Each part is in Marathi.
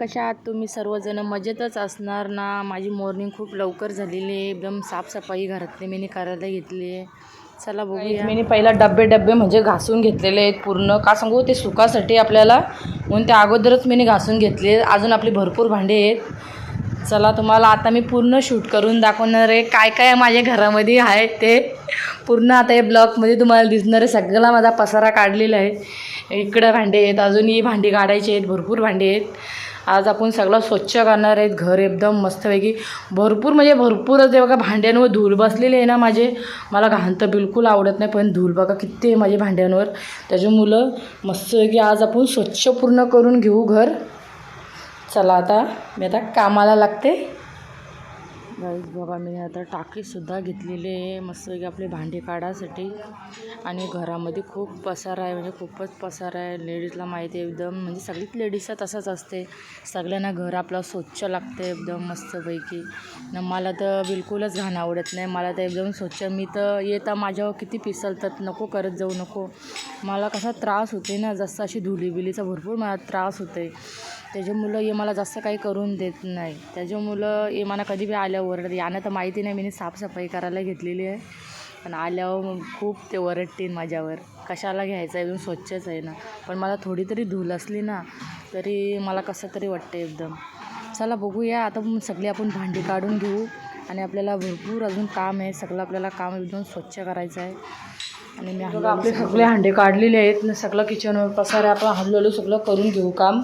कशा आहात तुम्ही सर्वजण मजेतच असणार ना. माझी मॉर्निंग खूप लवकर झालेली आहे. एकदम साफसफाई घरातली मी करायला घेतली आहे. चला बघूया. मी पहिला डब्बे डब्बे म्हणजे घासून घेतलेले आहेत पूर्ण. का सांगू? ते सुकासाठी आपल्याला म्हणून त्या अगोदरच मी घासून घेतले अजून आपली भरपूर भांडे आहेत. चला तुम्हाला आता मी पूर्ण शूट करून दाखवणार आहे. काय काय माझ्या घरामध्ये आहे ते. पूर्ण आता हे ब्लॉकमध्ये तुम्हाला दिसणार आहे. सगळा माझा पसारा काढलेला आहे. इकडं भांडे आहेत. अजूनही भांडी काढायची आहेत. भरपूर भांडे आहेत. आज आपण सगळं स्वच्छ करणार आहेत. घर एकदम मस्तपैकी भरपूर म्हणजे भरपूरच आहे बघा. भांड्यांवर धूळ बसलेली आहे ना माझे. मला घाण तर बिलकुल आवडत नाही पण धूळ बघा किती आहे माझ्या भांड्यांवर. त्याच्या मुलं मस्तपैकी आज आपण स्वच्छ पूर्ण करून घेऊ घर. चला आता मी आता कामाला लागते. गाईज बघा मी आता टाकीसुद्धा घेतलेली आहे. मस्तपैकी आपले भांडे काढायसाठी आणि घरामध्ये खूप पसारा आहे म्हणजे खूपच पसारा आहे. लेडीजला माहिती आहे एकदम म्हणजे सगळीच लेडीजचं तसंच असते. सगळ्यांना घर आपलं स्वच्छ लागते एकदम मस्तपैकी न मला तर बिलकुलच घाण आवडत नाही. मला तर एकदम स्वच्छ. मी तर येता माझ्यावर किती पिसलतात नको करत जाऊ नको. मला कसा त्रास होते ना जसं अशी धुलीबिलीचा भरपूर मला त्रास होते त्याच्यामुळं हे मला जास्त काही करून देत नाही. त्याच्यामुळं हे मला कधी बी आल्यावर ओरडत यानं तर माहिती नाही मी साफसफाई करायला घेतलेली आहे. पण आल्यावर खूप ते ओरडतील माझ्यावर. कशाला घ्यायचं एकदम स्वच्छच आहे ना. पण मला थोडी तरी धूल असली ना तरी मला कसं तरी वाटतं एकदम. चला बघूया आता सगळी आपण भांडी काढून घेऊ. आणि आपल्याला भरपूर अजून काम आहे. सगळं आपल्याला काम एकदम स्वच्छ करायचं आहे. आणि मी आपले सगळे हांडे काढलेले आहेत. सगळं किचनवर पसारे आपण हल्लेलो सगळं करून घेऊ काम.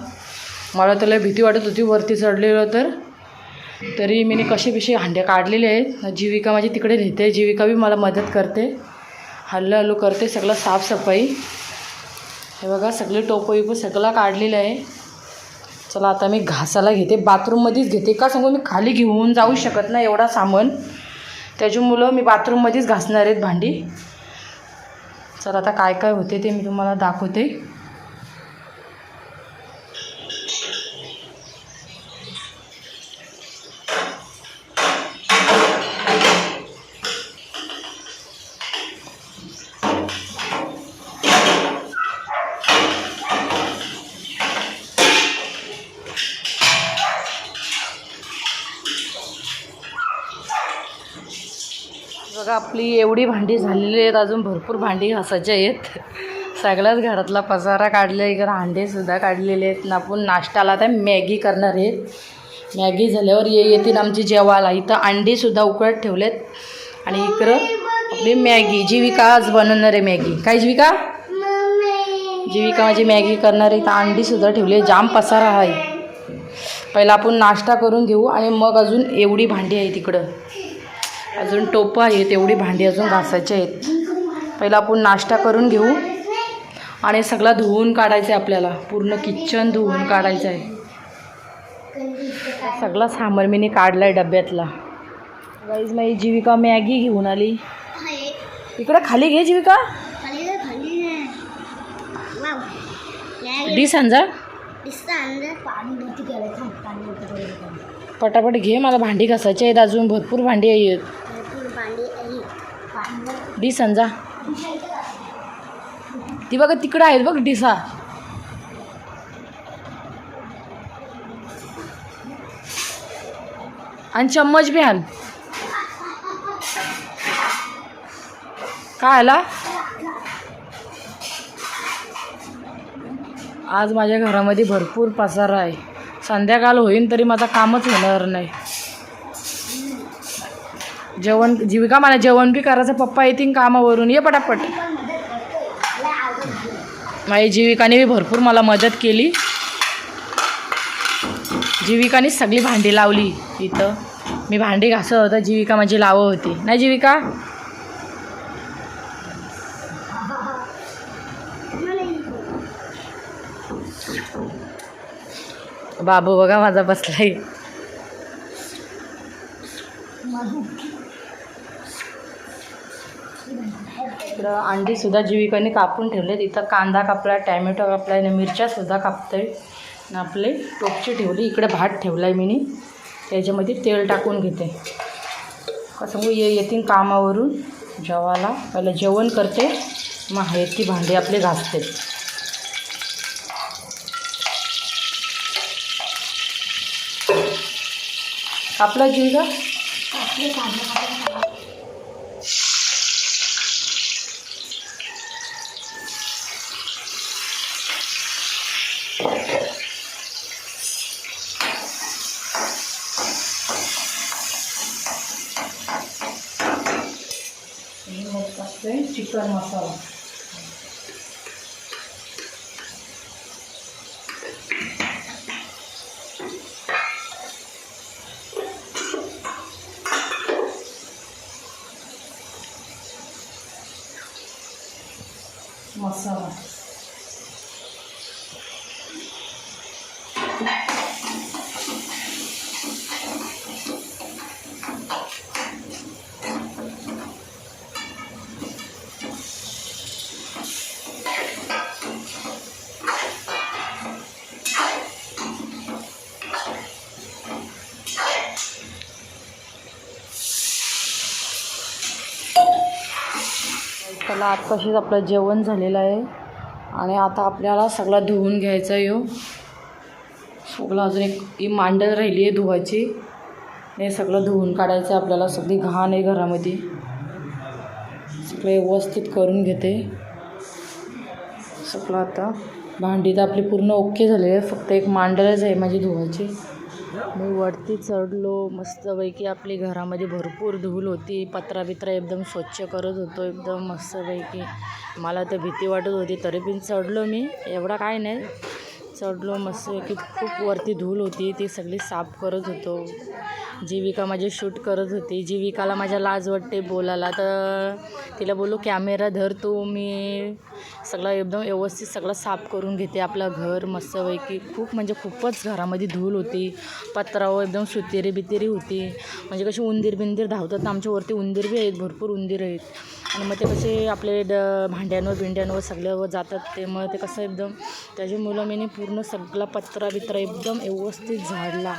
मला त्याला भीती वाटत होती वरती चढलेलं तर. तरी मी कसे बिशे हांडे काढलेले आहेत. जीविका माझी तिकडे नेते जीविका बी मला मदत करते. हल्लं हल्लू करते सगळं साफसफाई. हे बघा सगळे टोपं विपं सगळं काढलेलं आहे. चला आता मी घासाला घेते. बाथरूममध्येच घेते. का सांगू मी खाली घेऊन जाऊ शकत नाही एवढा सामान. त्याच्यामुळं मी बाथरूममध्येच घासणार आहेत भांडी. चला आता काय काय होते ते मी तुम्हाला दाखवते बघा आपली एवढी भांडी झालेली आहेत अजून भरपूर भांडी घासायची आहेत. सगळ्याच घरातला पसारा काढला इकडं अंडेसुद्धा काढलेले आहेत. ना आपण नाश्त्याला आता मॅगी करणार आहेत. मॅगी झाल्यावर ये येतील आमची जेवायला. इथं अंडीसुद्धा उकळत ठेवलेत. आणि इकडं आपली मॅगी जीविका आज बनवणार आहे मॅगी. काय जीविका? जीविका माझी मॅगी करणार आहे. इथं अंडीसुद्धा ठेवली आहे जाम पसारा आहे. पहिला आपण नाश्ता करून घेऊ आणि मग अजून एवढी भांडी आहे तिकडं अजून टोपं आहेत एवढी भांडी अजून घासायची आहेत. पहिला आपण नाश्ता करून घेऊ. आणि सगळा धुवून काढायचं आहे आपल्याला. पूर्ण किचन धुवून काढायचं आहे. सगळा सामान मी काढला आहे डब्यातला. गाईज माझी जीविका मॅगी घेऊन आली. इकडं खाली घे जीविका. डी सांजा पटापट घे मला भांडी घासायची आहेत अजून भरपूर भांडी आहेत डी समजा ती बघा तिकडं आहेत बघ डिसा आणि चम्मच बी आण. काय आला? आज माझ्या घरामध्ये भरपूर पसारा आहे. संध्याकाळ होईन तरी माझं कामच होणार नाही. जेवण जीविका मला जेवण बी करायचं पप्पा येतील कामावरून. ये पटापट. माझी जीविकाने बी भरपूर मला मदत केली. जीविकाने सगळी भांडी लावली इथं. मी भांडी घासत होतं जीविका माझी लावं होती. नाही जीविका? बाबू बघा माझा बसलाय. इकडं अंडीसुद्धा जीविकाने कापून ठेवलेत. इथं कांदा कापला टॅमॅटो कापला आहे मिरच्यासुद्धा कापते आणि आपले टोपची ठेवली इकडे भात ठेवला आहे मी त्याच्यामध्ये तेल टाकून घेते. कसं ये येतील कामावरून जेवायला. पहिलं जेवण करते मग आहेत ती भांडी आपले घासते. आपला जीव का चिकन मसाला. lá. चला आत्ताशीच आपलं जेवण झालेलं आहे. आणि आता आपल्याला सगळा धुवून घ्यायचा आहे हो. सगळं अजून एक ही मांडर राहिली आहे धुवायची. हे सगळं धुवून काढायचं आहे आपल्याला सगळी घाण आहे घरामध्ये. सगळे व्यवस्थित करून घेते. सगळं आता भांडी तर आपली पूर्ण ओके झाली आहे फक्त एक मांडरच आहे माझी धुवायची. मी वरती चढलो मस्तपैकी आपली घरामध्ये भरपूर धूल होती. पत्रा बित्रा एकदम स्वच्छ करत होतो एकदम मस्तपैकी. मला तर भीती वाटत होती तरी पण चढलो मी. एवढा काय नाही. चढलो मस्तपैकी खूप वरती धूल होती ती सगळी साफ करत होतो. जीविका माझी शूट करत होती. जीविकाला माझ्या लाज वाटते बोलायला. तर तिला बोललो कॅमेरा धर तू मी सगळं एकदम व्यवस्थित सगळं साफ करून घेते आपलं घर. मस्तपैकी खूप म्हणजे खूपच घरामध्ये धूल होती. पत्रावर एकदम सुतेरी बितेरी होती. म्हणजे कशी उंदीर बिंदीर धावतात ना आमच्यावरती उंदीर बी आहेत भरपूर उंदीर आहेत. आणि मग ते कसे आपले ड भांड्यांवर बिंड्यांवर सगळ्यावर जातात ते. मग ते कसं एकदम त्याची मुलं मी पूर्ण सगळा पत्रा बित्रा एकदम व्यवस्थित झाडला.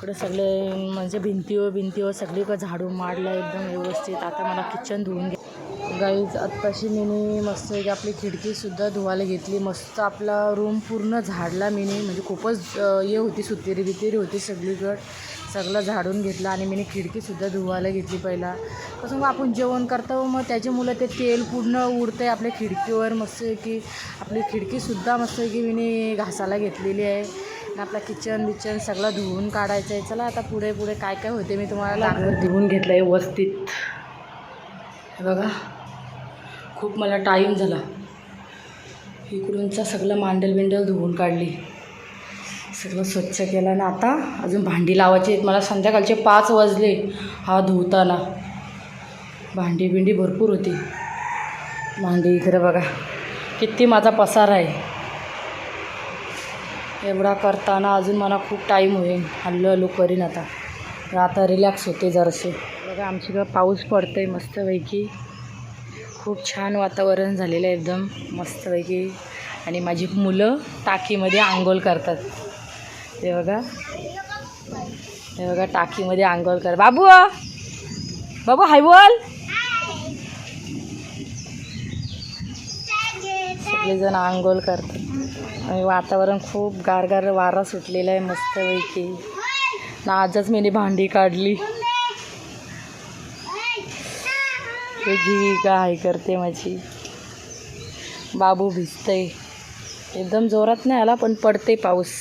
इकडे सगळे म्हणजे भिंतीवर भिंतीवर सगळीकडे झाडू मारलं एकदम व्यवस्थित. आता मला किचन धुवून घे. गाईज आत्ताशी मिनी मस्त एक आपली खिडकीसुद्धा धुवायला घेतली. मस्त आपला रूम पूर्ण झाडला मिनी. म्हणजे खूपच हे होती सुतेरी बितेरी होती सगळीकडं. सगळं झाडून घेतलं आणि मी खिडकीसुद्धा धुवायला घेतली पहिला. कसं मग आपण जेवण करतो मग त्याच्या मुलं ते तेल पूर्ण उडतं आहे आपल्या खिडकीवर. मस्त की आपली खिडकीसुद्धा मस्त की मी घासायला घेतलेली आहे. आणि आपला किचन बिचन सगळं धुवून काढायचं आहे. चला आता पुढे पुढे काय काय होते मी तुम्हाला घर धुवून घेतलं आहे व्यवस्थित. हे बघा खूप मला टाईम झाला. इकडूनचा सगळं मांडल बिंडल धुवून काढली. सगळं स्वच्छ केलं आणि आता अजून भांडी लावायची आहेत. मला संध्याकाळचे पाच वाजले हा धुताना. भांडी बिंडी भरपूर होती. भांडी इकडे बघा किती माझा पसार आहे. एवढा करताना अजून मला खूप टाईम होईल. हल्लो हल्लो करीन आता. आता रिलॅक्स होते जरासे. बघा आमच्याकडं पाऊस पडतोय मस्तपैकी. खूप छान वातावरण झालेलं आहे एकदम मस्तपैकी. आणि माझी मुलं टाकीमध्ये आंघोळ करतात. ते बघा. ते बघा टाकीमध्ये आंघोळ कर बाबू बाबू हाय बोल. सगळेजण आंघोळ करतात आणि वातावरण खूप गारगार वारा सुटलेला आहे मस्तपैकी. ना आजच मी भांडी काढली. हे जीविका आहे करते माझी. बाबू भिजतंय. एकदम जोरात नाही आला पण पडते पाऊस.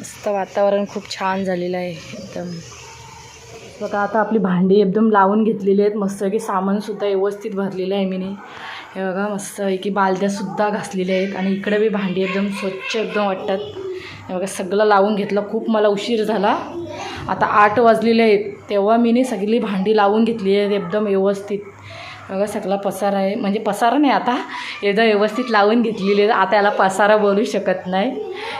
मस्त वातावरण खूप छान झालेलं आहे एकदम. बघा आता आपली भांडी एकदम लावून घेतलेली आहेत. मस्त की सामानसुद्धा व्यवस्थित भरलेलं आहे मीने. हे बघा मस्त आहे की बालद्यासुद्धा घासलेल्या आहेत आणि इकडे बी भांडी एकदम स्वच्छ एकदम वाटतात. हे बघा सगळं लावून घेतलं. खूप मला उशीर झाला. आता आठ वाजलेले आहेत. तेव्हा मी सगळी भांडी लावून घेतली आहेत एकदम व्यवस्थित. बघा सगळा पसारा आहे. म्हणजे पसारा नाही आता एकदा व्यवस्थित लावून घेतलेली आता याला पसारा बोलू शकत नाही.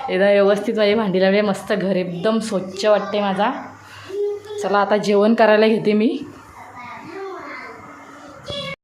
एकदा व्यवस्थित माझी भांडी लावली मस्त घर एकदम स्वच्छ वाटते माझा. चला आता जेवण करायला घेते मी.